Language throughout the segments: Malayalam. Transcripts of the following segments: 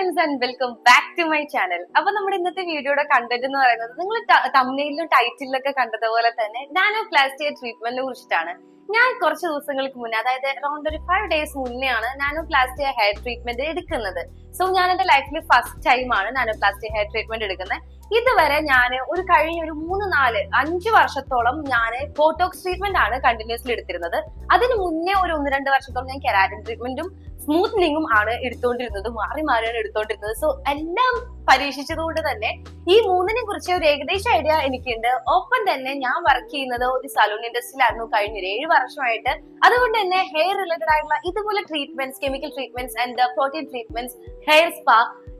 Friends and welcome back to my channel അപ്പൊ നമ്മുടെ ഇന്നത്തെ വീഡിയോയുടെ കണ്ടന്റ് എന്ന് പറയുന്നത് നിങ്ങൾ തമ്മിലും ടൈറ്റിലൊക്കെ കണ്ടതുപോലെ തന്നെ നാനോ പ്ലാസ്റ്റിക് ട്രീറ്റ്മെന്റിനെ കുറിച്ചിട്ടാണ്. ഞാൻ കുറച്ച് ദിവസങ്ങൾക്ക് മുന്നേ അതായത് അറൌണ്ട് ഒരു ഫൈവ് ഡേയ്സ് മുന്നെയാണ് നാനോ പ്ലാസ്റ്റിക് ഹെയർ ട്രീറ്റ്മെന്റ് എടുക്കുന്നത്. സോ ഞാൻ എന്റെ ലൈഫിൽ ഫസ്റ്റ് ടൈമാണ് നാനോ പ്ലാസ്റ്റിക് ഹെയർ ട്രീറ്റ്മെന്റ് എടുക്കുന്നത്. ഇതുവരെ ഞാൻ ഒരു കഴിഞ്ഞ ഒരു മൂന്ന് നാല് അഞ്ച് വർഷത്തോളം ഞാൻ ബോട്ടോക്സ് ട്രീറ്റ്മെന്റ് ആണ് കണ്ടിന്യൂസ്ലി എടുത്തിരുന്നത്. അതിന് മുന്നേ ഒരു ഒന്ന് രണ്ട് വർഷത്തോളം ഞാൻ കെരാറ്റിൻ ട്രീറ്റ്മെന്റും സ്മൂത്തനിങ്ങും ആണ് എടുത്തോണ്ടിരുന്നത് മാറി മാറിയാണ് എടുത്തോണ്ടിരുന്നത്. സോ എല്ലാം പരീക്ഷിച്ചതുകൊണ്ട് തന്നെ ഈ മൂന്നിനെ കുറിച്ച് ഒരു ഏകദേശ ഐഡിയ എനിക്കുണ്ട്. ഒപ്പം തന്നെ ഞാൻ വർക്ക് ചെയ്യുന്നത് ഒരു സലൂൺ ഇൻഡസ്ട്രിയിലായിരുന്നു കഴിഞ്ഞ ഒരു ഏഴ് വർഷമായിട്ട്. അതുകൊണ്ട് തന്നെ ഹെയർ റിലേറ്റഡ് ആയിട്ടുള്ള ഇതുപോലെ treatments chemical treatments and protein treatments hair spa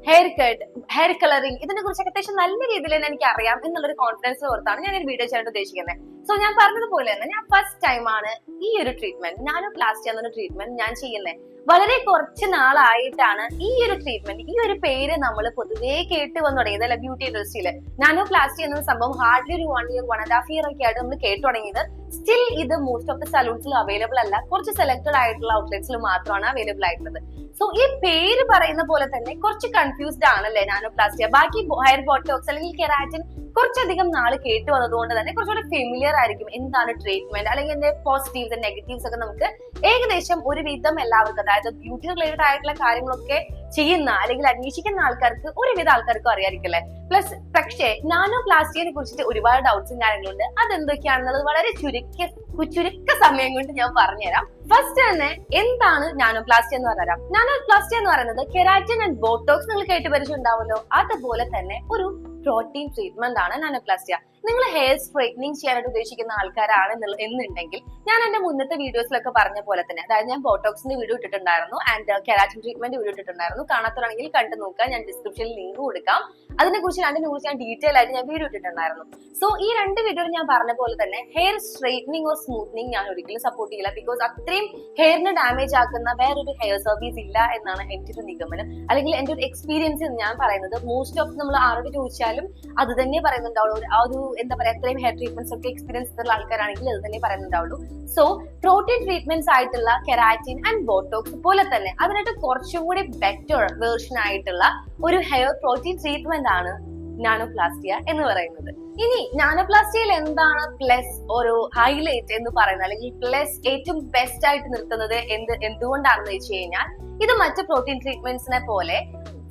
haircut hair colouring ഇതിനെ കുറിച്ച് അത്യാവശ്യം നല്ല രീതിയിൽ തന്നെ എനിക്ക് അറിയാം എന്നുള്ളൊരു കോൺഫിഡൻസ് ഓർത്താണ് ഞാൻ ഒരു വീഡിയോ ചെയ്യാൻ ഉദ്ദേശിക്കുന്നത് സോ ഞാൻ പറഞ്ഞതുപോലെ തന്നെ ഞാൻ ഫസ്റ്റ് ടൈമാണ് ഈ ഒരു ട്രീറ്റ്മെന്റ് നാനോ പ്ലാസ്റ്റി എന്നൊരു ട്രീറ്റ്മെന്റ് ഞാൻ ചെയ്യുന്നത് വളരെ കുറച്ച് നാളായിട്ടാണ് ഈ ഒരു ട്രീറ്റ്മെന്റ് ഈ ഒരു പേര് നമ്മൾ പൊതുവേ കേട്ട് വന്നു തുടങ്ങിയത് അല്ലെ? ബ്യൂട്ടി ഇൻഡസ്ട്രിയിൽ നാനോ പ്ലാസ്റ്റി എന്ന സംഭവം ഹാർഡ്ലി ഒരു one year one and half year ഒക്കെ ആയിട്ട് നമ്മൾ കേട്ടു തുടങ്ങിയത്. സ്റ്റിൽ ഇത് മോസ്റ്റ് ഓഫ് ദ സലൂൺസിൽ അവൈലബിൾ അല്ല. കുറച്ച് സെലക്ടഡ് ആയിട്ടുള്ള ഔട്ട്ലെറ്റ്സിൽ മാത്രമാണ് അവൈലബിൾ ആയിട്ടുള്ളത്. സോ ഈ പേര് പറയുന്ന പോലെ തന്നെ കുറച്ച് കൺഫ്യൂസ്ഡ് ആണല്ലേ നാനോ പ്ലാസ്റ്റിയ ബാക്കി ഹെയർ ബോട്ടോക്സ് അല്ലെങ്കിൽ കെരാറ്റിൻ കുറച്ചധികം നാൾ കേട്ട് വന്നതുകൊണ്ട് തന്നെ കുറച്ചുകൂടെ ഫെമിലിയർ ആയിരിക്കും എന്താണ് ട്രീറ്റ്മെന്റ് അല്ലെങ്കിൽ എന്റെ പോസിറ്റീവ്സ് നെഗറ്റീവ്സ് ഒക്കെ നമുക്ക് ഏകദേശം ഒരുവിധം എല്ലാവർക്കും അതായത് ബ്യൂട്ടി റിലേറ്റഡ് ആയിട്ടുള്ള കാര്യങ്ങളൊക്കെ ചെയ്യുന്ന അല്ലെങ്കിൽ അന്വേഷിക്കുന്ന ആൾക്കാർക്ക് ഒരുവിധ ആൾക്കാർക്കും അറിയാതിരിക്കല്ലേ പ്ലസ് പക്ഷേ നാനോ പ്ലാസ്റ്റിക്കിനെ കുറിച്ചിട്ട് ഒരുപാട് ഡൗട്ട്സും കാര്യങ്ങളുണ്ട്. അതെന്തൊക്കെയാണെന്നുള്ളത് വളരെ ചുരുക്കിയ ചുരുക്ക സമയം കൊണ്ട് ഞാൻ പറഞ്ഞുതരാം. ഫസ്റ്റ് തന്നെ എന്താണ് നാനോ പ്ലാസ്റ്റി എന്ന് പറയാം നാനോ പ്ലാസ്റ്റി എന്ന് പറയുന്നത് കെരാറ്റിൻ ആൻഡ് ബോട്ടോക്സ് നിങ്ങൾ കേട്ട് പരിചയമുണ്ടാവുമല്ലോ. അതുപോലെ തന്നെ ഒരു പ്രോട്ടീൻ ട്രീറ്റ്മെന്റ് ആണ് നാനോപ്ലാസ്റ്റിയ. നിങ്ങൾ ഹെയർ സ്ട്രൈറ്റനിങ് ചെയ്യാനായിട്ട് ഉദ്ദേശിക്കുന്ന ആൾക്കാരാണ് എന്നുണ്ടെങ്കിൽ ഞാൻ എന്റെ മുന്നത്തെ വീഡിയോസിലൊക്കെ പറഞ്ഞ പോലെ തന്നെ അതായത് ഞാൻ ബോട്ടോക്സിന്റെ വീഡിയോ ഇട്ടിട്ടുണ്ടായിരുന്നു ആൻഡ് കെരാറ്റിൻ ട്രീറ്റ്മെന്റ് വീഡിയോ ഇട്ടിട്ടുണ്ടായിരുന്നു. കാണാത്തവരാണെങ്കിൽ കണ്ടു നോക്കുക ഞാൻ ഡിസ്ക്രിപ്ഷനിൽ ലിങ്ക് കൊടുക്കാം. അതിനെ കുറിച്ച് രണ്ടിനെ കുറിച്ച് ഞാൻ ഡീറ്റെയിൽ ആയിട്ട് ഞാൻ വീഡിയോ ഇട്ടിട്ടുണ്ടായിരുന്നു. സോ ഈ രണ്ട് വീഡിയോയിൽ ഞാൻ പറഞ്ഞ പോലെ തന്നെ ഹെയർ സ്ട്രൈറ്റനിങ് ഓർ സ്മൂത്തനിങ് ഞാൻ ഒരിക്കലും സപ്പോർട്ട് ചെയ്യില്ല. ബിക്കോസ് അത്രയും ഹെയറിന് ഡാമേജ് ആക്കുന്ന വേറൊരു ഹെയർ സർവീസ് ഇല്ല എന്നാണ് എന്റെ ഒരു നിഗമനം. അല്ലെങ്കിൽ എന്റെ ഒരു എക്സ്പീരിയൻസ് ഞാൻ പറയുന്നത് മോസ്റ്റ് ഓഫ് നമ്മൾ ആരോട് ചോദിച്ചാലും അത് തന്നെ പറയുന്നുണ്ടാവുള്ളൂ. ആ ഒരു എന്താ പറയാ അത്രയും ഹെയർ ട്രീറ്റ്മെന്റ്സ് ഒക്കെ എക്സ്പീരിയൻസ് ഉള്ള ആൾക്കാരാണെങ്കിൽ അത് തന്നെ പറയുന്നുണ്ടാവുള്ളൂ. സോ പ്രോട്ടീൻ ട്രീറ്റ്മെന്റ്സ് ആയിട്ടുള്ള കെരാറ്റിൻ ആൻഡ് ബോട്ടോക്സ് പോലെ തന്നെ അതിനായിട്ട് കുറച്ചും കൂടി ബെറ്റർ വേർഷൻ ആയിട്ടുള്ള ഒരു ഹെയർ പ്രോട്ടീൻ ട്രീറ്റ്മെന്റ് ആണ് നാനോപ്ലാസ്റ്റിയ എന്ന് പറയുന്നത്. ഇനി നാനോപ്ലാസ്റ്റിയയിൽ എന്താണ് പ്ലസ് ഒരു ഹൈലൈറ്റ് എന്ന് പറയുന്നത്? അല്ലെങ്കിൽ പ്ലസ് ഏറ്റവും ബെസ്റ്റ് ആയിട്ട് നിർത്തുന്നത് എന്ത് എന്തുകൊണ്ടാണെന്ന് വെച്ച് കഴിഞ്ഞാൽ ഇത് മറ്റ് പ്രോട്ടീൻ ട്രീറ്റ്മെന്റ്സിനെ പോലെ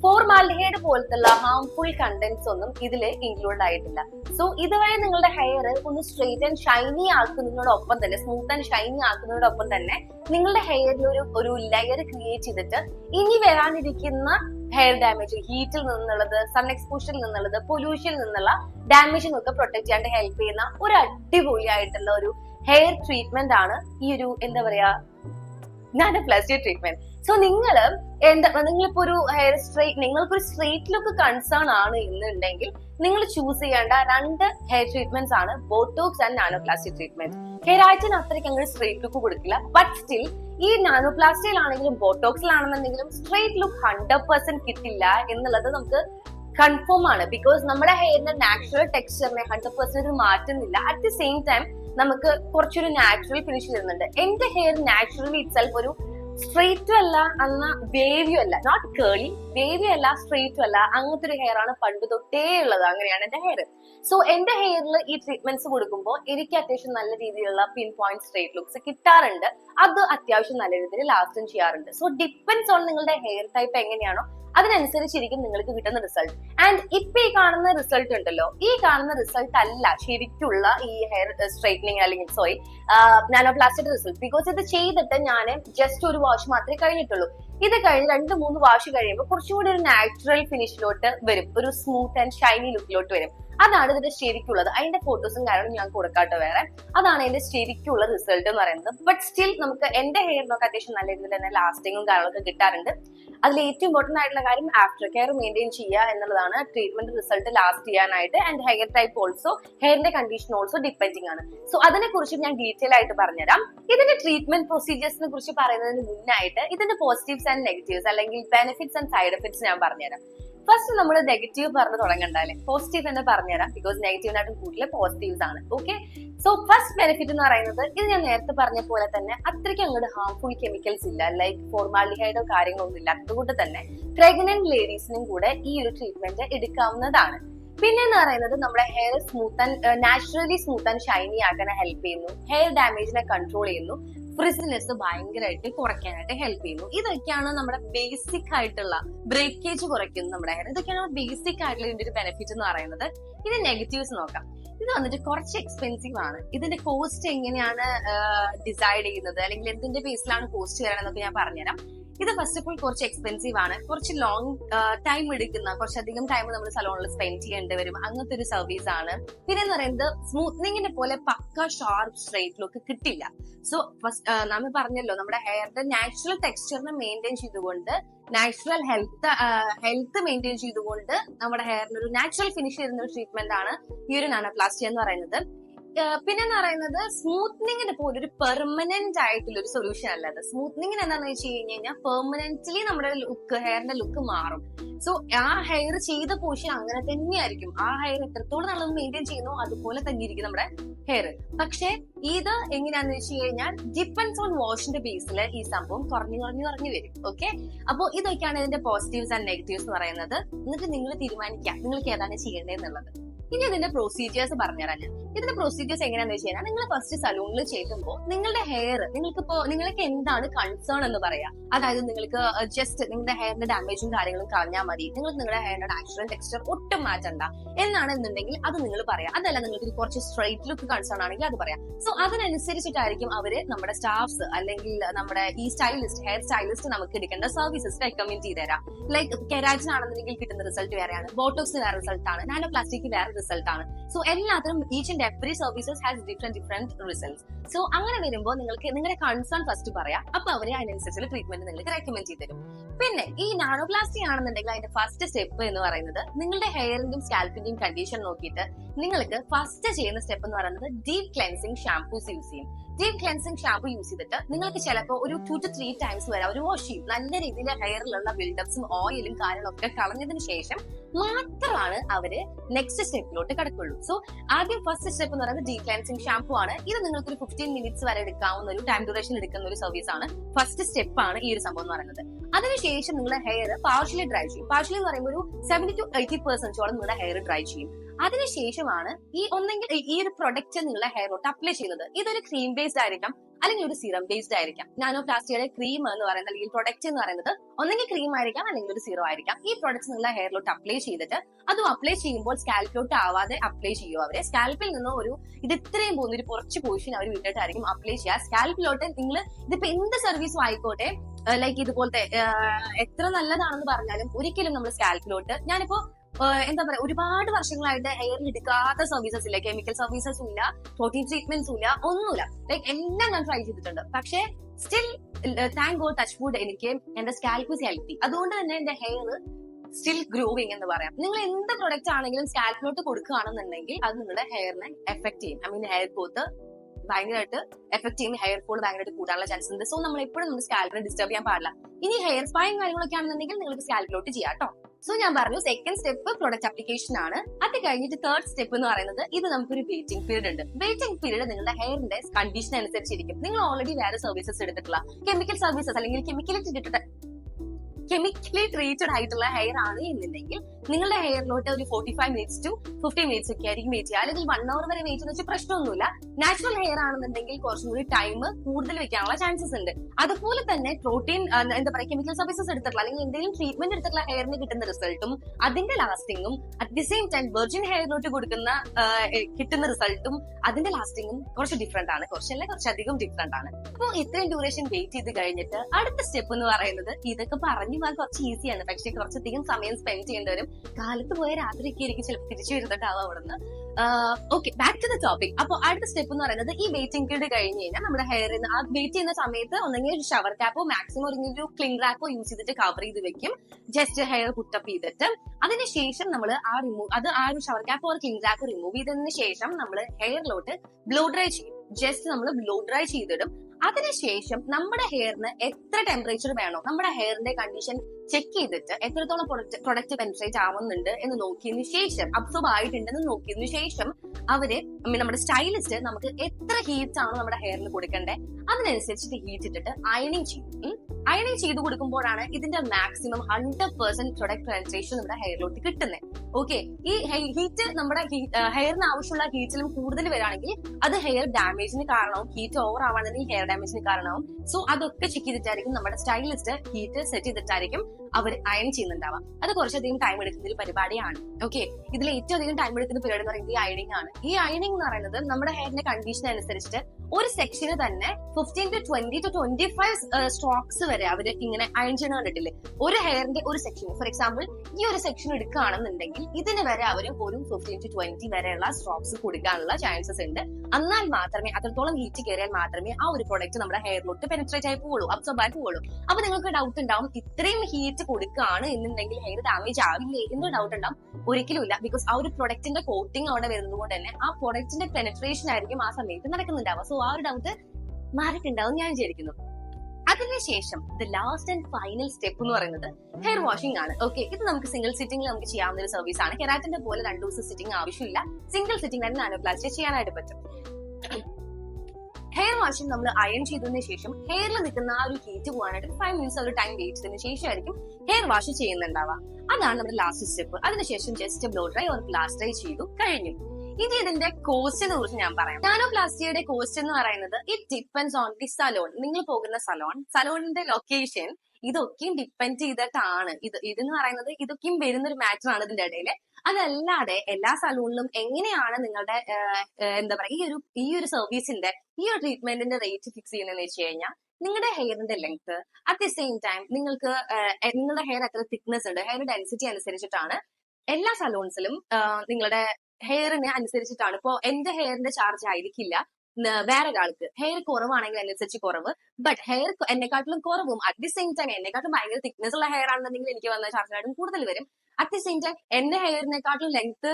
ഫോർമാൽഡിഹൈഡ് പോലത്തെ ഹാംഫുൾ കണ്ടന്റ്സ് ഒന്നും ഇതിൽ ഇൻക്ലൂഡ് ആയിട്ടില്ല. സോ ഇതുവഴി നിങ്ങളുടെ ഹെയർ ഒന്ന് സ്ട്രെയിറ്റ് ആൻഡ് ഷൈനി ആക്കുന്നതിനോടൊപ്പം തന്നെ സ്മൂത്ത് ആൻഡ് ഷൈനി ആക്കുന്നതിനോടൊപ്പം തന്നെ നിങ്ങളുടെ ഹെയറിൽ ഒരു ഒരു ലെയർ ക്രിയേറ്റ് ചെയ്തിട്ട് ഇനി വരാനിരിക്കുന്ന ഹെയർ ഡാമേജ് ഹീറ്റിൽ നിന്നുള്ളത് സൺ എക്സ്പോഷറിൽ നിന്നുള്ളത് പൊല്യൂഷനിൽ നിന്നുള്ള ഡാമേജിൽ നിന്നൊക്കെ പ്രൊട്ടക്ട് ചെയ്യാണ്ട് ഹെൽപ്പ് ചെയ്യുന്ന ഒരു അടിപൊളിയായിട്ടുള്ള ഒരു ഹെയർ ട്രീറ്റ്മെന്റ് ആണ് ഈ ഒരു എന്താ പറയാ പ്ലസ് ട്രീറ്റ്മെന്റ് സോ നിങ്ങൾ എന്താ നിങ്ങളിപ്പോ ഒരു ഹെയർ സ്ട്രൈറ്റ് നിങ്ങൾക്കൊരു സ്ട്രൈറ്റ് ലുക്ക് കൺസേൺ ആണ് എന്നുണ്ടെങ്കിൽ നിങ്ങൾ ചൂസ് ചെയ്യേണ്ട രണ്ട് ഹെയർ ട്രീറ്റ്മെന്റ്സ് ആണ് ബോട്ടോക്സ് ആൻഡ് നാനോപ്ലാസ്റ്റിക് ട്രീറ്റ്മെന്റ് ഹെയറായിട്ടിന് അത്രയ്ക്ക് അങ്ങനെ സ്ട്രേറ്റ് ലുക്ക് കൊടുക്കില്ല. ബട്ട് സ്റ്റിൽ ഈ നാനോപ്ലാസ്റ്റിയിലാണെങ്കിലും ബോട്ടോക്സിലാണെന്നുണ്ടെങ്കിലും സ്ട്രേറ്റ് ലുക്ക് ഹൺഡ്രഡ് പെർസെന്റ് കിട്ടില്ല എന്നുള്ളത് നമുക്ക് കൺഫേം ആണ്. ബിക്കോസ് നമ്മുടെ ഹെയറിന്റെ നാച്ചുറൽ ടെക്സ്ചറിനെ ഹൺഡ്രഡ് പെർസെന്റ് മാറ്റുന്നില്ല. അറ്റ് ദി സെയിം ടൈം നമുക്ക് കുറച്ചൊരു നാച്ചുറൽ ഫിനിഷ് തരുന്നുണ്ട്. എന്റെ ഹെയർ നാച്ചുറലി ഇറ്റ്സെൽഫ് ഒരു സ്ട്രേറ്റും അല്ല എന്ന വേവിയും അല്ല. നോട്ട് കേളി വേവിയും അല്ല സ്ട്രെയിറ്റും അല്ല അങ്ങനത്തെ ഒരു ഹെയർ ആണ് പണ്ട് തൊട്ടേ ഉള്ളത്. അങ്ങനെയാണ് എന്റെ ഹെയർ സോ എന്റെ ഹെയറിൽ ഈ ട്രീറ്റ്മെന്റ്സ് കൊടുക്കുമ്പോൾ എനിക്ക് അത്യാവശ്യം നല്ല രീതിയിലുള്ള പിൻ പോയിന്റ് സ്ട്രേറ്റ് ലുക്സ് കിട്ടാറുണ്ട്. അത് അത്യാവശ്യം നല്ല രീതിയിൽ ലാസ്റ്റും ചെയ്യാറുണ്ട്. സോ ഡിപ്പെൻസ് ഓൺ നിങ്ങളുടെ ഹെയർ ടൈപ്പ് എങ്ങനെയാണോ അതിനനുസരിച്ചിരിക്കും നിങ്ങൾക്ക് കിട്ടുന്ന റിസൾട്ട് ആൻഡ് ഇപ്പൊ ഈ കാണുന്ന റിസൾട്ട് ഉണ്ടല്ലോ ഈ കാണുന്ന റിസൾട്ട് അല്ല ശരിക്കുള്ള ഈ ഹെയർ സ്ട്രൈറ്റനിങ് അല്ലെങ്കിൽ സോറി നാനോപ്ലാസ്റ്റിക് റിസൾട്ട് ബിക്കോസ് ഇത് ചെയ്തിട്ട് ഞാൻ ജസ്റ്റ് ഒരു വാഷ് മാത്രമേ കഴിഞ്ഞിട്ടുള്ളൂ. ഇത് കഴിഞ്ഞ് രണ്ട് മൂന്ന് വാഷ് കഴിയുമ്പോൾ കുറച്ചും കൂടി ഒരു നാച്ചുറൽ ഫിനിഷിലോട്ട് വരും. ഒരു സ്മൂത്ത് ആൻഡ് ഷൈനി ലുക്കിലോട്ട് വരും. അതാണ് ഇതിന്റെ ശരിക്കുള്ളത്. അതിന്റെ ഫോട്ടോസും കാര്യങ്ങളും ഞാൻ കൊടുക്കാട്ടോ വേറെ. അതാണ് അതിന്റെ ശരിക്കുള്ള റിസൾട്ട് എന്ന് പറയുന്നത്. ബട്ട് സ്റ്റിൽ നമുക്ക് എന്റെ ഹെയറിനൊക്കെ അത്യാവശ്യം നല്ല രീതിയിൽ തന്നെ ലാസ്റ്റിങ്ങും കാര്യങ്ങളൊക്കെ കിട്ടാറുണ്ട്. അതിൽ ഏറ്റവും ഇമ്പോർട്ടന്റ് ആയിട്ടുള്ള കാര്യം ആഫ്റ്റർ കെയർ മെയിന്റെയിൻ ചെയ്യുക എന്നുള്ളതാണ്. ട്രീറ്റ്മെന്റ് റിസൾട്ട് ലാസ്റ്റ് ചെയ്യാനായിട്ട് ആൻഡ് ഹെയർ ടൈപ്പ് ഓൾസോ ഹെയറിന്റെ കണ്ടീഷൻ ഓൾസോ ഡിപ്പെൻഡിങ് ആണ്. സോ അതിനെ കുറിച്ച് ഞാൻ ഡീറ്റെയിൽ ആയിട്ട് പറഞ്ഞുതരാം. ഇതിന്റെ ട്രീറ്റ്മെന്റ് പ്രൊസീജിയേഴ്സിനെ കുറിച്ച് പറയുന്നതിന് മുന്നായിട്ട് ഇതിന്റെ പോസിറ്റീവ്സ് ആൻഡ് നെഗറ്റീവ്സ് അല്ലെങ്കിൽ ബെനിഫിറ്റ്സ് ആൻഡ് സൈഡ് എഫക്ട്സ് ഞാൻ പറഞ്ഞുതരാം. ഫസ്റ്റ് നമ്മൾ നെഗറ്റീവ് പറഞ്ഞു തുടങ്ങണ്ടല്ലേ പോസിറ്റീവ് തന്നെ പറഞ്ഞുതരാം. ബിക്കോസ് നെഗറ്റീവിനായിട്ടും കൂടുതൽ പോസിറ്റീവ്സ് ആണ്. ഓക്കെ സോ ഫസ്റ്റ് ബെനിഫിറ്റ് എന്ന് പറയുന്നത് ഇത് ഞാൻ നേരത്തെ പറഞ്ഞ പോലെ തന്നെ അത്രയ്ക്ക് അങ്ങോട്ട് ഹാർംഫുൾ കെമിക്കൽസ് ഇല്ല. ലൈക്ക് ഫോർമാലിഹൈഡോ കാര്യങ്ങളൊന്നും ഇല്ല. അതുകൊണ്ട് തന്നെ പ്രഗ്നന്റ് ലേഡീസിനും കൂടെ ഈ ഒരു ട്രീറ്റ്മെന്റ് എടുക്കാവുന്നതാണ്. പിന്നെ എന്ന് പറയുന്നത് നമ്മുടെ hair smooth and naturally smooth and shiny ആക്കാൻ ഹെൽപ്പ് ചെയ്യുന്നു. ഹെയർ ഡാമേജിനെ കൺട്രോൾ ചെയ്യുന്നു. ഫ്രിസിനെസ് ഭയങ്കരമായിട്ട് കുറയ്ക്കാനായിട്ട് ഹെൽപ്പ് ചെയ്യുന്നു. ഇതൊക്കെയാണ് നമ്മുടെ ബേസിക് ആയിട്ടുള്ള ബ്രേക്കേജ് കുറയ്ക്കുന്നു നമ്മുടെ ഹെയർ ഇതൊക്കെയാണ് ബേസിക് ആയിട്ടുള്ള ഇതിന്റെ ഒരു ബെനിഫിറ്റ് എന്ന് പറയുന്നത്. ഇത് നെഗറ്റീവ്സ് നോക്കാം. ഇത് വന്നിട്ട് കുറച്ച് എക്സ്പെൻസീവ് ആണ്. ഇതിന്റെ കോസ്റ്റ് എങ്ങനെയാണ് ഡിസൈഡ് ചെയ്യുന്നത്? അല്ലെങ്കിൽ എന്തിന്റെ ബേസിലാണ് കോസ്റ്റ് വരണമെന്നൊക്കെ ഞാൻ പറഞ്ഞുതരാം. ഇത് ഫസ്റ്റ് ഓഫ് ഓൾ കുറച്ച് എക്സ്പെൻസീവ് ആണ്. കുറച്ച് ലോങ് ടൈം എടുക്കുന്ന കുറച്ചധികം ടൈം നമ്മൾ സലോണിൽ സ്പെൻഡ് ചെയ്യേണ്ടി വരും. അങ്ങനത്തെ ഒരു സർവീസ് ആണ്. പിന്നെ എന്ന് പറയുന്നത് സ്മൂത്ത്നിങ്ങിന്റെ പോലെ പക്ക ഷാർപ്പ് സ്ട്രൈറ്റ് ലുക്ക് കിട്ടില്ല. സോ ഫസ്റ്റ് നമ്മൾ പറഞ്ഞല്ലോ നമ്മുടെ ഹെയറിന്റെ നാച്ചുറൽ ടെക്സ്ചറിനെ മെയിന്റെയിൻ ചെയ്തുകൊണ്ട് നാച്ചുറൽ ഹെൽത്ത് ഹെൽത്ത് മെയിന്റെയിൻ ചെയ്തുകൊണ്ട് നമ്മുടെ ഹെയറിന് ഒരു നാച്ചുറൽ ഫിനിഷ് ചെയ്യുന്ന ഒരു ട്രീറ്റ്മെന്റ് ആണ് ഈ ഒരു നാനോപ്ലാസ്റ്റി എന്ന് പറയുന്നത്. പിന്നെ എന്ന് പറയുന്നത് സ്മൂത്ത്നിങ്ങിന് പോലെ ഒരു പെർമനന്റ് ആയിട്ടുള്ള ഒരു സൊല്യൂഷൻ അല്ല അത്. സ്മൂത്തനിങ്ങിന് എന്താണെന്ന് വെച്ച് കഴിഞ്ഞ് കഴിഞ്ഞാൽ പെർമനന്റ്ലി നമ്മുടെ ലുക്ക് ഹെയറിന്റെ ലുക്ക് മാറും. സോ ആ ഹെയർ ചെയ്ത പോഷൻ അങ്ങനെ തന്നെയായിരിക്കും. ആ ഹെയർ എത്രത്തോളം നമ്മൾ മെയിന്റെയിൻ ചെയ്യുന്നു അതുപോലെ തന്നെ ഇരിക്കും നമ്മുടെ ഹെയർ പക്ഷെ ഇത് എങ്ങനെയാന്ന് വെച്ച് കഴിഞ്ഞാൽ ഡിപ്പെൻസ് ഓൺ വാഷിന്റെ ബേസിൽ ഈ സംഭവം കുറഞ്ഞു കുറഞ്ഞു കുറഞ്ഞു വരും. ഓക്കെ അപ്പോൾ ഇതൊക്കെയാണ് ഇതിന്റെ പോസിറ്റീവ്സ് ആൻഡ് നെഗറ്റീവ്സ് എന്ന് പറയുന്നത്. എന്നിട്ട് നിങ്ങൾ തീരുമാനിക്കുക. നിങ്ങൾക്ക് ഏതാണ് ചെയ്യേണ്ടതെന്നുള്ളത് ഇനി ഇതിന്റെ പ്രൊസീജിയേഴ്സ് പറഞ്ഞുതരാം ഞാൻ. ഇതിന്റെ പ്രൊസീജിയേഴ്സ് എങ്ങനെയാന്ന് വെച്ച് കഴിഞ്ഞാൽ നിങ്ങൾ ഫസ്റ്റ് സലൂണിൽ ചെയ്യുമ്പോൾ നിങ്ങളുടെ ഹെയർ നിങ്ങൾക്ക് ഇപ്പോ നിങ്ങൾക്ക് എന്താണ് കൺസേൺ എന്ന് പറയാ. അതായത് നിങ്ങൾക്ക് ജസ്റ്റ് നിങ്ങളുടെ ഹെയറിന്റെ ഡാമേജും കാര്യങ്ങളും കളഞ്ഞാൽ മതി. നിങ്ങൾക്ക് നിങ്ങളുടെ ഹെയറിന്റെ നാച്ചുറൽ ടെക്സ്ചർ ഒട്ടും മാറ്റണ്ട. എന്നാണെന്നുണ്ടെങ്കിൽ അത് നിങ്ങൾ പറയാം. അതല്ല നിങ്ങൾക്ക് കുറച്ച് സ്ട്രൈറ്റ് ലുക്ക് കൺസേൺ ആണെങ്കിൽ അത് പറയാം. സോ അതിനനുസരിച്ചിട്ടായിരിക്കും അവർ നമ്മുടെ സ്റ്റാഫ്സ് അല്ലെങ്കിൽ നമ്മുടെ ഈ സ്റ്റൈലിസ്റ്റ് ഹെയർ സ്റ്റൈലിസ്റ്റ് നമുക്ക് എടുക്കേണ്ട സർവീസസ് റെക്കമെൻഡ് ചെയ്ത് തരാം ലൈക്ക് കെരാറ്റിൻ ആണെന്നുണ്ടെങ്കിൽ കിട്ടുന്ന റിസൾട്ട് വേറെയാണ്. ബോട്ടോക്സിന് വേറെ റിസൾട്ട് ആണ്. നാനോ പ്ലാസ്റ്റിക് വേറെ റിസൾട്ട് ആണ്. സോ എല്ലാത്തിനും each and every services has different different results so അങ്ങനെ വരുമ്പോൾ നിങ്ങൾക്ക് നിങ്ങളുടെ കൺസേൺ ഫസ്റ്റ് പറയാം. അപ്പൊ അവരെ അതിനനുസരിച്ചുള്ള ട്രീറ്റ്മെന്റ് നിങ്ങൾക്ക് റെക്കമെൻഡ് ചെയ്ത് തരും. പിന്നെ ഈ നാനോപ്ലാസ്റ്റി ആണെന്നുണ്ടെങ്കിൽ അതിന്റെ ഫസ്റ്റ് സ്റ്റെപ്പ് എന്ന് പറയുന്നത് നിങ്ങളുടെ ഹെയറിന്റെയും സ്കാൽപ്പിന്റെയും കണ്ടീഷൻ നോക്കിയിട്ട് നിങ്ങൾക്ക് ഫസ്റ്റ് ചെയ്യുന്ന സ്റ്റെപ്പ് എന്ന് പറയുന്നത് ഡീപ് ക്ലെൻസിങ് ഷാംപൂസ് യൂസ് ചെയ്യും. ഡീപ് ക്ലെൻസിങ് ഷാമ്പു യൂസ് ചെയ്തിട്ട് നിങ്ങൾക്ക് ചിലപ്പോൾ ഒരു ടു ടു ത്രീ ടൈംസ് വരെ ഒരു വാഷ് ചെയ്യും നല്ല രീതിയിൽ ഹെയറിലുള്ള ബിൽഡപ്സും ഓയിലും കാര്യങ്ങളൊക്കെ കളഞ്ഞതിന് ശേഷം മാത്രമാണ് അവർ നെക്സ്റ്റ് സ്റ്റെപ്പിലോട്ട് കിടക്കുള്ളൂ. സോ ആദ്യം ഫസ്റ്റ് സ്റ്റെപ്പ് എന്ന് പറയുന്നത് ഡീപ് ക്ലെൻസിങ് ഷാംപു ആണ്. ഇത് നിങ്ങൾക്ക് ഒരു ഫിഫ്റ്റീൻ മിനിറ്റ്സ് വരെ എടുക്കാവുന്ന ഒരു ടൈം ഡ്യൂറേഷൻ എടുക്കുന്ന ഒരു സർവീസ് ആണ്. ഫസ്റ്റ് സ്റ്റെപ്പ് ആണ് ഈ ഒരു സംഭവം എന്ന് പറയുന്നത്. അതിനുശേഷം നിങ്ങളുടെ ഹെയർ പാർഷ്യലി ഡ്രൈ ചെയ്യും. പാർഷ്യലി എന്ന് പറയുമ്പോൾ ഒരു സെവന്റി ടു എയ്റ്റി പെർസെന്റോളം നിങ്ങളുടെ ഹെയർ ഡ്രൈ ചെയ്യും. അതിനുശേഷമാണ് ഈ ഒന്നെങ്കിൽ ഈ ഒരു പ്രൊഡക്റ്റ് നിങ്ങളുടെ ഹെയറിലോട്ട് അപ്ലൈ ചെയ്യുന്നത്. ഇതൊരു ക്രീം ബേസ്ഡ് ആയിരിക്കാം അല്ലെങ്കിൽ ഒരു സിറം ബേസ്ഡ് ആയിരിക്കാം. നാനോ പ്ലാസ്റ്റിയുടെ ക്രീം എന്ന് പറയുന്നത് അല്ലെങ്കിൽ പ്രൊഡക്റ്റ് എന്ന് പറയുന്നത് ഒന്നെങ്കിൽ ക്രീം ആയിരിക്കാം അല്ലെങ്കിൽ ഒരു സീറോ ആയിരിക്കാം. ഈ പ്രൊഡക്ട്സ് നിങ്ങളുടെ ഹെയറിലോട്ട് അപ്ലൈ ചെയ്തിട്ട് അതും അപ്ലൈ ചെയ്യുമ്പോൾ സ്കാൽപ്പിലോട്ട് ആവാതെ അപ്ലൈ ചെയ്യുക. അവരെ സ്കാൽപ്പിൽ നിന്ന് ഒരു ഇത് ഇത്രയും പോകുന്ന ഒരു കുറച്ച് പോർഷൻ അവർ വിട്ടിട്ടായിരിക്കും അപ്ലൈ ചെയ്യുക. സ്കാൽപ്പിലോട്ട് നിങ്ങൾ ഇതിപ്പോ എന്ത് സർവീസും ആയിക്കോട്ടെ ലൈക്ക് ഇതുപോലത്തെ എത്ര നല്ലതാണെന്ന് പറഞ്ഞാലും ഒരിക്കലും നമ്മൾ സ്കാൽപ്പിലോട്ട് ഞാനിപ്പോ എന്താ പറയാ ഒരുപാട് വർഷങ്ങളായിട്ട് ഹെയർ എടുക്കാത്ത സർവീസസ് ഇല്ല കെമിക്കൽ സർവീസസും ഇല്ല പ്രോട്ടീൻ ട്രീറ്റ്മെന്റ്സും ഇല്ല ഒന്നുമില്ല. ലൈക്ക് എല്ലാം ഞാൻ ട്രൈ ചെയ്തിട്ടുണ്ട്. പക്ഷേ still thank God touch wood എനിക്ക് എന്റെ സ്കാൽപ്പ് ഹെൽത്തി അതുകൊണ്ട് തന്നെ എന്റെ ഹെയർ സ്റ്റിൽ ഗ്രോവിങ് എന്ന് പറയാം. നിങ്ങൾ എന്ത് പ്രൊഡക്റ്റ് ആണെങ്കിലും സ്കാൽപ്പിലോട്ട് കൊടുക്കുകയാണെന്നുണ്ടെങ്കിൽ അത് നിങ്ങളുടെ ഹെയറിനെ എഫക്ട് ചെയ്യും. ഐ മീൻ ഹെയർ ഗ്രോത്ത് ഭയങ്കരമായിട്ട് എഫക്ട് ചെയ്യും. ഹെയർ ഫോൾ ഭയങ്കരമായിട്ട് കൂടാനുള്ള ചാൻസ് ഉണ്ട്. സോ നമ്മൾ എപ്പോഴും നമ്മുടെ സ്കാൽപ്പിനെ ഡിസ്റ്റർബ് ചെയ്യാൻ പാടില്ല. ഇനി ഹെയർ സ്പൈൻ കാര്യങ്ങളൊക്കെ ആണെന്നുണ്ടെങ്കിൽ നിങ്ങൾക്ക് സ്കാൽപ്പിലോട്ട് ചെയ്യാം കേട്ടോ സോ ഞാൻ പറഞ്ഞു സെക്കൻഡ് സ്റ്റെപ്പ് പ്രൊഡക്റ്റ് അപ്ലിക്കേഷൻ ആണ്. അത് കഴിഞ്ഞിട്ട് തേർഡ് സ്റ്റെപ്പ് എന്ന് പറയുന്നത് ഇത് നമുക്കൊരു വെയിറ്റിംഗ് പീരീഡ് ഉണ്ട്. വെയിറ്റിംഗ് പീരീഡ് നിങ്ങളുടെ ഹെയറിന്റെ കണ്ടീഷൻ അനുസരിച്ചിരിക്കും. നിങ്ങൾ ഓൾറെഡി വേറെ സർവീസസ് എടുത്തിട്ടുള്ള കെമിക്കൽ സർവീസസ് അല്ലെങ്കിൽ കെമിക്കൽ കെമിക്കലി ട്രീറ്റഡ് ആയിട്ടുള്ള ഹെയർ ആണ് എന്നുണ്ടെങ്കിൽ നിങ്ങളുടെ ഹെയറിലോട്ട് ഒരു forty five minutes to fifty minutes ഒക്കെ ആയിരിക്കും വെയിറ്റ് ചെയ്യുക. അല്ലെങ്കിൽ വൺ അവർ വരെ വെയിറ്റ് വെച്ചാൽ പ്രശ്നമൊന്നുമില്ല. നാച്ചുറൽ ഹെയർ ആണെന്നുണ്ടെങ്കിൽ കുറച്ചും കൂടി ടൈം കൂടുതൽ വെക്കാനുള്ള ചാൻസസ് ഉണ്ട്. അതുപോലെ തന്നെ പ്രോട്ടീൻ എന്താ പറയുക കെമിക്കൽ സർവീസസ് എടുത്തിട്ടുള്ള അല്ലെങ്കിൽ എന്തെങ്കിലും ട്രീറ്റ്മെന്റ് എടുത്തിട്ടുള്ള ഹെയറിന് കിട്ടുന്ന റിസൾട്ടും അതിന്റെ ലാസ്റ്റിംഗും at the same time virgin ഹെയറിലോട്ട് കൊടുക്കുന്ന കിട്ടുന്ന റിസൾട്ടും അതിന്റെ ലാസ്റ്റിംഗും കുറച്ച് ഡിഫറെന്റ് ആണ്. കുറച്ചല്ല കുറച്ചധികം ഡിഫറെന്റ് ആണ്. അപ്പോൾ ഇത്രയും ഡ്യൂറേഷൻ വെയിറ്റ് ചെയ്ത് കഴിഞ്ഞിട്ട് അടുത്ത സ്റ്റെപ്പ് എന്ന് പറയുന്നത് ഇതൊക്കെ പറഞ്ഞു പോകാൻ കുറച്ച് ഈസിയാണ് പക്ഷെ കുറച്ചധികം സമയം സ്പെൻഡ് ചെയ്യേണ്ടി വരും കാലത്ത് പോയ രാത്രിയൊക്കെ ആയിരിക്കും ചിലപ്പോൾ തിരിച്ചു വരുന്നുണ്ടാവും അവിടുന്ന്. Okay back to the topic അപ്പോൾ അടുത്ത സ്റ്റെപ്പ് എന്ന് പറയുന്നത് ഈ വെയിറ്റിംഗ് പീരീഡ് കഴിഞ്ഞ് കഴിഞ്ഞാൽ നമ്മുടെ ഹെയറിന് ആ വെയിറ്റ് ചെയ്യുന്ന സമയത്ത് ഒന്നെങ്കിൽ ഒരു ഷവർ ക്യാപ്പോ മാക്സിമം ഒരു ക്ലിൻ റാപ്പോ യൂസ് ചെയ്തിട്ട് കവർ ചെയ്ത് വെക്കും. ജസ്റ്റ് ഹെയർ പുട്ടപ്പ് ചെയ്തിട്ട്. അതിനുശേഷം നമ്മൾ ആ റിമൂവ് അത് ആ ഒരു ഷവർ ക്യാപ്പോ ക്ലിംഗ് റാപ്പോ റിമൂവ് ചെയ്തതിന് ശേഷം നമ്മൾ ഹെയറിലോട്ട് ബ്ലോ ഡ്രൈ ചെയ്യും. ജസ്റ്റ് നമ്മൾ ബ്ലോ ഡ്രൈ ചെയ്തിടും. അതിനുശേഷം നമ്മുടെ ഹെയറിന് എത്ര ടെമ്പറേച്ചർ വേണോ നമ്മുടെ ഹെയറിന്റെ കണ്ടീഷൻ ചെക്ക് ചെയ്തിട്ട് എത്രത്തോളം പ്രൊഡക്റ്റ് പെൻട്രേറ്റ് ആവുന്നുണ്ട് എന്ന് നോക്കിയതിനു ശേഷം അബ്സോർബ് ആയിട്ടുണ്ടെന്ന് നോക്കിയതിനു ശേഷം അവർ നമ്മുടെ സ്റ്റൈലിസ്റ്റ് നമുക്ക് എത്ര ഹീറ്റ് ആണ് നമ്മുടെ ഹെയറിന് കൊടുക്കേണ്ടത് അതിനനുസരിച്ചിട്ട് ഹീറ്റ് ഇട്ടിട്ട് അയണിങ് ചെയ്യും. അയണിങ് ചെയ്ത് കൊടുക്കുമ്പോഴാണ് ഇതിന്റെ maximum hundred percent product penetration നമ്മുടെ ഹെയറിലോട്ട് കിട്ടുന്നത് ഓക്കെ ഈ ഹീറ്റ് നമ്മുടെ ഹെയറിന് ആവശ്യമുള്ള ഹീറ്റിലും കൂടുതൽ വരാണെങ്കിൽ അത് ഹെയർ ഡാമേജിന് കാരണവും ഹീറ്റ് ഓവർ ആവാണെങ്കിൽ ഹെയർ ഡാമേജിന് കാരണവും. സോ അതൊക്കെ ചെക്ക് ചെയ്തിട്ടായിരിക്കും നമ്മുടെ സ്റ്റൈലിസ്റ്റ് ഹീറ്റ് സെറ്റ് ചെയ്തിട്ടായിരിക്കും അവർ അയൺ ചെയ്യുന്നുണ്ടാവാം അത് കുറച്ചധികം ടൈം എടുക്കുന്ന ഒരു പരിപാടിയാണ്. ഓക്കെ ഇതിൽ ഏറ്റവും അധികം ടൈം എടുക്കുന്ന പരിപാടി എന്ന് പറയുന്നത് ഈ അയണിംഗ് ആണ്. ഈ അയണിംഗ് എന്ന് പറയുന്നത് നമ്മുടെ ഹെയറിന്റെ കണ്ടീഷൻ അനുസരിച്ചിട്ട് ഒരു സെക്ഷന് തന്നെ fifteen to twenty to twenty five strokes വരെ അവർ ഇങ്ങനെ അയൺ ചെയ്യണ കണ്ടിട്ടില്ലേ? ഒരു ഹെയറിന്റെ ഒരു സെക്ഷൻ ഫോർ എക്സാമ്പിൾ ഈ ഒരു സെക്ഷൻ എടുക്കുകയാണെന്നുണ്ടെങ്കിൽ ഇതിന് വരെ അവർ ഒരു ഫിഫ്റ്റീൻ ടു ട്വന്റി വരെയുള്ള സ്ട്രോക്സ് കൊടുക്കാനുള്ള ചാൻസസ് ഉണ്ട്. എന്നാൽ മാത്രമേ അത്രത്തോളം ഹീറ്റ് കയറിയാൽ മാത്രമേ ആ ഒരു പ്രൊഡക്റ്റ് നമ്മുടെ ഹെയറിലോട്ട് പെനിട്രേറ്റ് ആയി പോവുള്ളൂ അബ്സോർബ് ആയി പോവുള്ളൂ. അപ്പൊ നിങ്ങൾക്ക് ഡൗട്ട് ഉണ്ടാവും ഇത്രയും ഹീറ്റ് കൊടുക്കുകയാണ് എന്നുണ്ടെങ്കിൽ ഹെയർ ഡാമേജ് ആവില്ലേ എന്ന് ഡൗട്ട് ഉണ്ടാവും. ഒരിക്കലും ഇല്ല ബിക്കോസ് ആ ഒരു പ്രൊഡക്റ്റിന്റെ കോട്ടിംഗ് അവിടെ വരുന്നത് കൊണ്ട് തന്നെ ആ പ്രൊഡക്റ്റിന്റെ പെനിട്രേഷൻ ആയിരിക്കും ആ സമയത്ത് നടക്കുന്നുണ്ടാവുക. സോ ആ ഒരു ഡൗട്ട് മാറിയിട്ടുണ്ടാവും ഞാൻ വിചാരിക്കുന്നു. അതിനുശേഷം the last and final step എന്ന് പറയുന്നത് ഹെയർ വാഷിംഗ് ആണ്. ഓക്കെ ഇത് നമുക്ക് സിംഗിൾ സിറ്റിംഗിൽ നമുക്ക് ചെയ്യാവുന്ന ഒരു സർവീസ് ആണ്. കെരാറ്റിന്റെ പോലെ രണ്ടു ദിവസം സിറ്റിംഗ് ആവശ്യമില്ല. സിംഗിൾ സിറ്റിംഗ് തന്നെ നാനോപ്ലാസ്റ്റി ചെയ്യാനായിട്ട് പറ്റും. ഹെയർ വാഷിംഗ് നമ്മൾ അയൺ ചെയ്തതിന് ശേഷം ഹെയറിൽ നിൽക്കുന്ന ആ ഒരു ഹീറ്റ് പോകാനായിട്ട് ഫൈവ് മിനിറ്റ്സ് ഒരു ടൈം വെയിറ്റ് ചെയ്തതിന് ശേഷമായിരിക്കും ഹെയർ വാഷ് ചെയ്യുന്നുണ്ടാവുക. അതാണ് നമ്മുടെ ലാസ്റ്റ് സ്റ്റെപ്പ് അതിനുശേഷം just blow dry or glass dry ചെയ്തു കഴിഞ്ഞു. ഇനി ഇതിന്റെ കോസ്റ്റിനെ കുറിച്ച് ഞാൻ പറയാം. നാനോപ്ലാസ്റ്റിയുടെ കോസ്റ്റ് എന്ന് പറയുന്നത് it depends on the salon നിങ്ങൾ പോകുന്ന സലോൺ സലോണിന്റെ ലൊക്കേഷൻ ഇതൊക്കെയും ഡിപ്പെൻഡ് ചെയ്തിട്ടാണ്. ഇത് ഇതെന്ന് പറയുന്നത് ഇതൊക്കെയും വരുന്ന ഒരു മാറ്റർ ആണ് ഇതിന്റെ ഇടയിൽ അതല്ലാതെ എല്ലാ സലൂണിലും എങ്ങനെയാണ് നിങ്ങളുടെ എന്താ പറയുക ഈ ഒരു ഈ ഒരു സർവീസിന്റെ ഈ ഒരു ട്രീറ്റ്മെന്റിന്റെ റേറ്റ് ഫിക്സ് ചെയ്യുന്നതെന്ന് വെച്ച് കഴിഞ്ഞാൽ നിങ്ങളുടെ ഹെയറിന്റെ length at the same time നിങ്ങൾക്ക് നിങ്ങളുടെ ഹെയർ എത്ര തിക്നെസ് ഉണ്ട്. ഹെയർ ഡെൻസിറ്റി അനുസരിച്ചിട്ടാണ് എല്ലാ സലൂൺസിലും നിങ്ങളുടെ ഹെയറിന് അനുസരിച്ചിട്ടാണ്. ഇപ്പോ എന്റെ ഹെയറിന്റെ ചാർജ് ആയിരിക്കില്ല. വേറെ വേറൊരാൾക്ക്. ഹെയർ കുറവാണെങ്കിൽ അതിനനുസരിച്ച് കുറവ്. ബട്ട് ഹെയർ എന്നെക്കാട്ടിലും കുറവും. അറ്റ് ദി സെയിം ടൈം എന്നെക്കാട്ടും ഭയങ്കര തിക്നെസ് ഉള്ള ഹെയർ ആണെന്നുണ്ടെങ്കിൽ എനിക്ക് വന്ന ചാർജിനായിട്ടും കൂടുതൽ വരും. അറ്റ് ദി സെയിം ടൈം എന്റെ ഹെയറിനെക്കാട്ടും ലെങ്ത്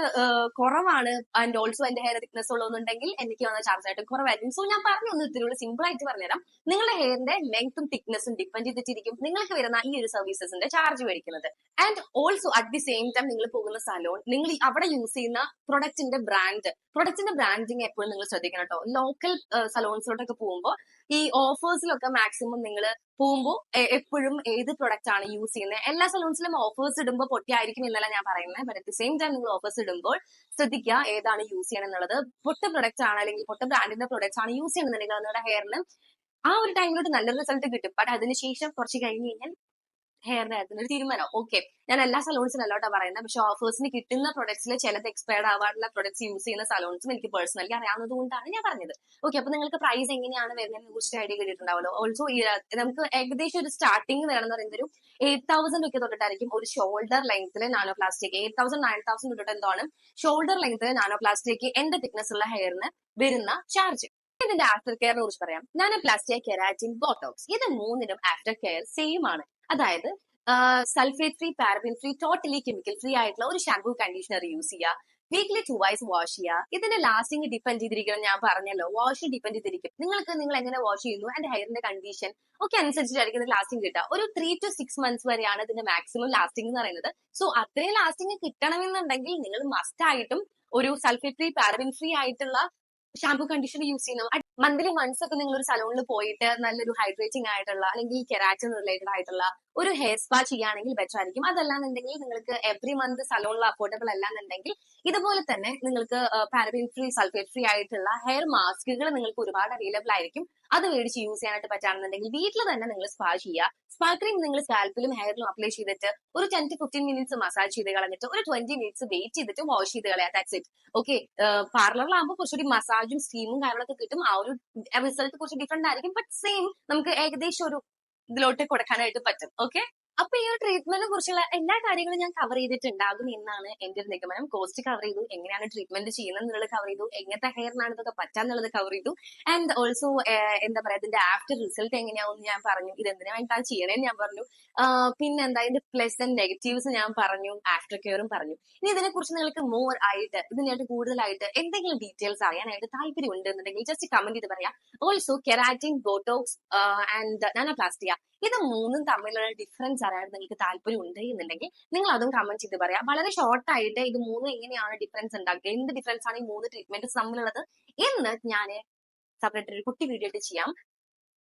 കുറവാണ്. ആൻഡ് ഓൾസോ എന്റെ ഹെയർ തിക്നെസ് ഉള്ളതെന്നുണ്ടെങ്കിൽ എനിക്ക് വന്ന ആയിട്ട് കുറവായിരിക്കും. സോ ഞാൻ പറഞ്ഞു ഒന്ന് ഇതിലൂടെ സിമ്പിൾ ആയിട്ട് പറഞ്ഞുതരാം. നിങ്ങളുടെ ഹെയറിന്റെ ലെങ്ത്തും തിക്നെസ്സും ഡിപ്പെൻഡ് ചെയ്തിട്ടിരിക്കും. നിങ്ങൾക്ക് വരുന്ന ഈ ഒരു സർവീസസിന്റെ ചാർജ് മേടിക്കുന്നത്. And also at the same time നിങ്ങൾ പോകുന്ന സലോൺ നിങ്ങൾ അവിടെ യൂസ് ചെയ്യുന്ന പ്രൊഡക്റ്റിന്റെ ബ്രാൻഡ് പ്രൊഡക്റ്റിന്റെ ബ്രാൻഡിങ് എപ്പോഴും നിങ്ങൾ ശ്രദ്ധിക്കണം കേട്ടോ ലോക്കൽ സലോൺസിലോട്ടൊക്കെ പോകുമ്പോൾ ഈ ഓഫേഴ്സിലൊക്കെ മാക്സിമം നിങ്ങൾ പോകുമ്പോൾ എപ്പോഴും ഏത് പ്രൊഡക്റ്റ് ആണ് യൂസ് ചെയ്യുന്നത് എല്ലാ സലൂൺസിലും ഓഫേഴ്സ് ഇടുമ്പോൾ പൊട്ടിയായിരിക്കും എന്നല്ല ഞാൻ പറയുന്നത് but at the same time നിങ്ങൾ ഓഫേഴ്സ് ഇടുമ്പോൾ ശ്രദ്ധിക്കുക ഏതാണ് യൂസ് ചെയ്യണം എന്നുള്ളത് പൊട്ട പ്രൊഡക്റ്റ് ആണ് അല്ലെങ്കിൽ പൊട്ട ബ്രാൻഡിന്റെ പ്രൊഡക്റ്റ് ആണ് യൂസ് ചെയ്യണമെന്നുണ്ടെങ്കിൽ നിങ്ങളുടെ ഹെയറിന് ആ ഒരു ടൈമിലോട്ട് നല്ല റിസൾട്ട് കിട്ടും. ബട്ട് അതിനുശേഷം കുറച്ച് കഴിഞ്ഞ് കഴിഞ്ഞാൽ ഹെയറിന്റെ നേരത്തിന് ഒരു തീരുമാനം. ഓക്കെ ഞാൻ എല്ലാ സലൂൺസിനും അല്ലോട്ടാ പറയുന്നത് പക്ഷെ ഓഫേഴ്സിന് കിട്ടുന്ന പ്രൊഡക്ട്സിൽ ചിലത് എക്സ്പയർഡ് ആവാറുള്ള പ്രൊഡക്ട്സ് യൂസ് ചെയ്യുന്ന സലൂൺസും എനിക്ക് പേഴ്സണലി അറിയാവുന്നത് കൊണ്ടാണ് ഞാൻ പറഞ്ഞത്. ഓക്കെ അപ്പൊ നിങ്ങൾക്ക് പ്രൈസ് എങ്ങനെയാണ് വരുന്നതിനെ കുറിച്ച് ഐഡിയ കിട്ടിയിട്ടുണ്ടാവല്ലോ ഓൾസോ നമുക്ക് ഏകദേശം ഒരു സ്റ്റാർട്ടിംഗ് വേണമെന്ന് പറയുന്നത് ഒരു എയ്റ്റ് തൗസൻഡ് ഒക്കെ തൊട്ടിട്ടായിരിക്കും ഒരു ഷോൾഡർ ലെങ്ത്തിൽ nano plastic eight thousand nine thousand തൊട്ടിട്ട് എന്താണ്? ഷോൾഡർ ലെങ്ത്തിൽ നാനോ പ്ലാസ്റ്റിക് എന്റെ തിക്നെസ് ഉള്ള ഹെയറിന് വരുന്ന ചാർജ് ഇതിന്റെ ആഫ്റ്റർ കെയറിനെ കുറിച്ച് പറയാം. നാനോ പ്ലാസ്റ്റിക് കെരാറ്റിൻ ബോട്ടോക്സ് ഇത് മൂന്നിനും ആഫ്റ്റർ കെയർ സെയിം ആണ്. അതായത് sulphate free paraben free totally chemical free ആയിട്ടുള്ള ഒരു ഷാംപൂ കണ്ടീഷണർ യൂസ് ചെയ്യുക. വീക്കിലി ടു വൈസ് വാഷ് ചെയ്യുക. ഇതിന്റെ ലാസ്റ്റിംഗ് ഡിപ്പെൻഡ് ചെയ്തിരിക്കണം ഞാൻ പറഞ്ഞല്ലോ. വാഷ് ഡിപ്പെൻഡ് ചെയ്തിരിക്കും. നിങ്ങൾക്ക് നിങ്ങൾ എങ്ങനെ വാഷ് ചെയ്യുന്നു ആൻഡ് ഹെയറിന്റെ കണ്ടീഷൻ ഒക്കെ അനുസരിച്ചിട്ടായിരിക്കും ഇത് ലാസ്റ്റിംഗ് കിട്ടുക. ഒരു ത്രീ ടു സിക്സ് മന്ത്സ് വരെയാണ് ഇതിന്റെ മാക്സിമം ലാസ്റ്റിംഗ് എന്ന് പറയുന്നത്. സോ അത്രയും ലാസ്റ്റിംഗ് കിട്ടണമെന്നുണ്ടെങ്കിൽ നിങ്ങൾ മസ്റ്റ് ആയിട്ടും ഒരു സൾഫേറ്റ് ഫ്രീ പാരബിൻ ഫ്രീ ആയിട്ടുള്ള ഷാംപൂ കണ്ടീഷണർ യൂസ് ചെയ്യുന്നു മന്ത്ലി വൺസ് ഒക്കെ നിങ്ങൾ ഒരു സലൂണിൽ പോയിട്ട് നല്ലൊരു ഹൈഡ്രേറ്റിംഗ് ആയിട്ടുള്ള അല്ലെങ്കിൽ കെരാറ്റിൻ റിലേറ്റഡ് ആയിട്ടുള്ള ഒരു ഹെയർ സ്പാ ചെയ്യുകയാണെങ്കിൽ ബെറ്റർ ആയിരിക്കും. അതല്ലാന്നുണ്ടെങ്കിൽ നിങ്ങൾക്ക് എവറി മന്ത് സലൂണിൽ അഫോർഡബിൾ അല്ലാന്നുണ്ടെങ്കിൽ ഇതുപോലെ തന്നെ നിങ്ങൾക്ക് പാരബിൻ ഫ്രീ സൾഫേറ്റ് ഫ്രീ ആയിട്ടുള്ള ഹെയർ മാസ്കുകൾ നിങ്ങൾക്ക് ഒരുപാട് അവൈലബിൾ ആയിരിക്കും. അത് മേടിച്ച് യൂസ് ചെയ്യാനായിട്ട് പറ്റാണെന്നുണ്ടെങ്കിൽ വീട്ടിൽ തന്നെ നിങ്ങൾ സ്പാ ചെയ്യുക. സ്പാ ക്രീം നിങ്ങൾ സ്കാൽപ്പിലും ഹെയറിലും അപ്ലൈ ചെയ്തിട്ട് ഒരു ten to fifteen minutes massage ചെയ്ത് കളഞ്ഞിട്ട് ഒരു ട്വന്റി മിനിറ്റ്സ് വെയിറ്റ് ചെയ്തിട്ട് വാഷ് ചെയ്ത് കളയാം ദാറ്റ്സ് ഇറ്റ് ഓക്കെ പാർലറിലാകുമ്പോൾ കുറച്ചുകൂടി മസാജും സ്റ്റീമും കാര്യങ്ങളൊക്കെ കിട്ടും. ആ റിസൾട്ട് കുറച്ച് ഡിഫറെന്റ് ആയിരിക്കും. ബട്ട് സെയിം നമുക്ക് ഏകദേശം ഒരു ഇതിലോട്ട് കൊടുക്കാനായിട്ട് പറ്റും. ഓക്കെ അപ്പൊ ഈ ഒരു ട്രീറ്റ്മെന്റിനെ കുറിച്ചുള്ള എല്ലാ കാര്യങ്ങളും ഞാൻ കവർ ചെയ്തിട്ടുണ്ടാകും എന്നാണ് എന്റെ ഒരു നിഗമനം. കോസ്റ്റ് കവർ ചെയ്തു. എങ്ങനെയാണ് ട്രീറ്റ്മെന്റ് ചെയ്യുന്നത് എന്നുള്ളത് കവർ ചെയ്തു. എങ്ങനത്തെ ഹെയറിനാണ് ഇതൊക്കെ പറ്റാന്നുള്ളത് കവർ ചെയ്തു. ആൻഡ് ഓൾസോ എന്താ പറയാ ഇതിന്റെ ആഫ്റ്റർ റിസൾട്ട് എങ്ങനെയാവും ഞാൻ പറഞ്ഞു. ഇത് എന്തിനാ വേണ്ടിട്ടാണ് ചെയ്യണേന്ന് ഞാൻ പറഞ്ഞു. പിന്നെ എന്താ ഇതിന്റെ പ്ലസ് ആൻഡ് നെഗറ്റീവ്സ് ഞാൻ പറഞ്ഞു. ആഫ്റ്റർ കെയറും പറഞ്ഞു. ഇനി ഇതിനെ കുറിച്ച് നിങ്ങൾക്ക് മോർ ആയിട്ട് ഇതിനായിട്ട് കൂടുതലായിട്ട് എന്തെങ്കിലും ഡീറ്റെയിൽസ് അറിയാനായിട്ട് താല്പര്യം ഉണ്ട് എന്നുണ്ടെങ്കിൽ ജസ്റ്റ് കമന്റ് ചെയ്ത് പറയാം. Also keratin botox and nanoplastia ഇത് മൂന്നും തമ്മിലുള്ള ഡിഫറൻസ് അറിയാൻ നിങ്ങൾക്ക് താല്പര്യം ഉണ്ട് എന്നുണ്ടെങ്കിൽ നിങ്ങൾ അതും കമന്റ് ചെയ്ത് പറയാം. വളരെ ഷോർട്ട് ആയിട്ട് ഇത് മൂന്നും എങ്ങനെയാണ് ഡിഫറൻസ് ഉണ്ടാക്കുക? എന്ത് ഡിഫറൻസ് ആണ് ഈ മൂന്ന് ട്രീറ്റ്മെന്റ്സ് തമ്മിലുള്ളത്? എന്ന് ഞാൻ സെപ്പറേറ്റ് ഒരു കുട്ടി വീഡിയോ ആയിട്ട് ചെയ്യാം.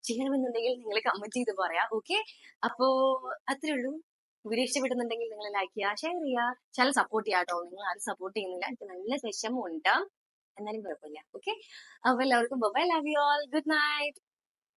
ചെയ്യണമെന്നുണ്ടെങ്കിൽ നിങ്ങൾ കമന്റ് ചെയ്ത് പറയാം. ഓക്കെ അപ്പോ അത്രേ ഉള്ളൂ. വീഡിയോ ഇഷ്ടപ്പെടുന്നുണ്ടെങ്കിൽ നിങ്ങൾ ലൈക്ക് ചെയ്യുക ഷെയർ ചെയ്യുക. ചില സപ്പോർട്ട് ചെയ്യാട്ടോ കേട്ടോ. നിങ്ങൾ ആരും സപ്പോർട്ട് ചെയ്യുന്നില്ല. എനിക്ക് നല്ല വിഷമമുണ്ട്. എന്നാലും കുഴപ്പമില്ല. ഓക്കെ അപ്പൊ എല്ലാവർക്കും bye love you all good night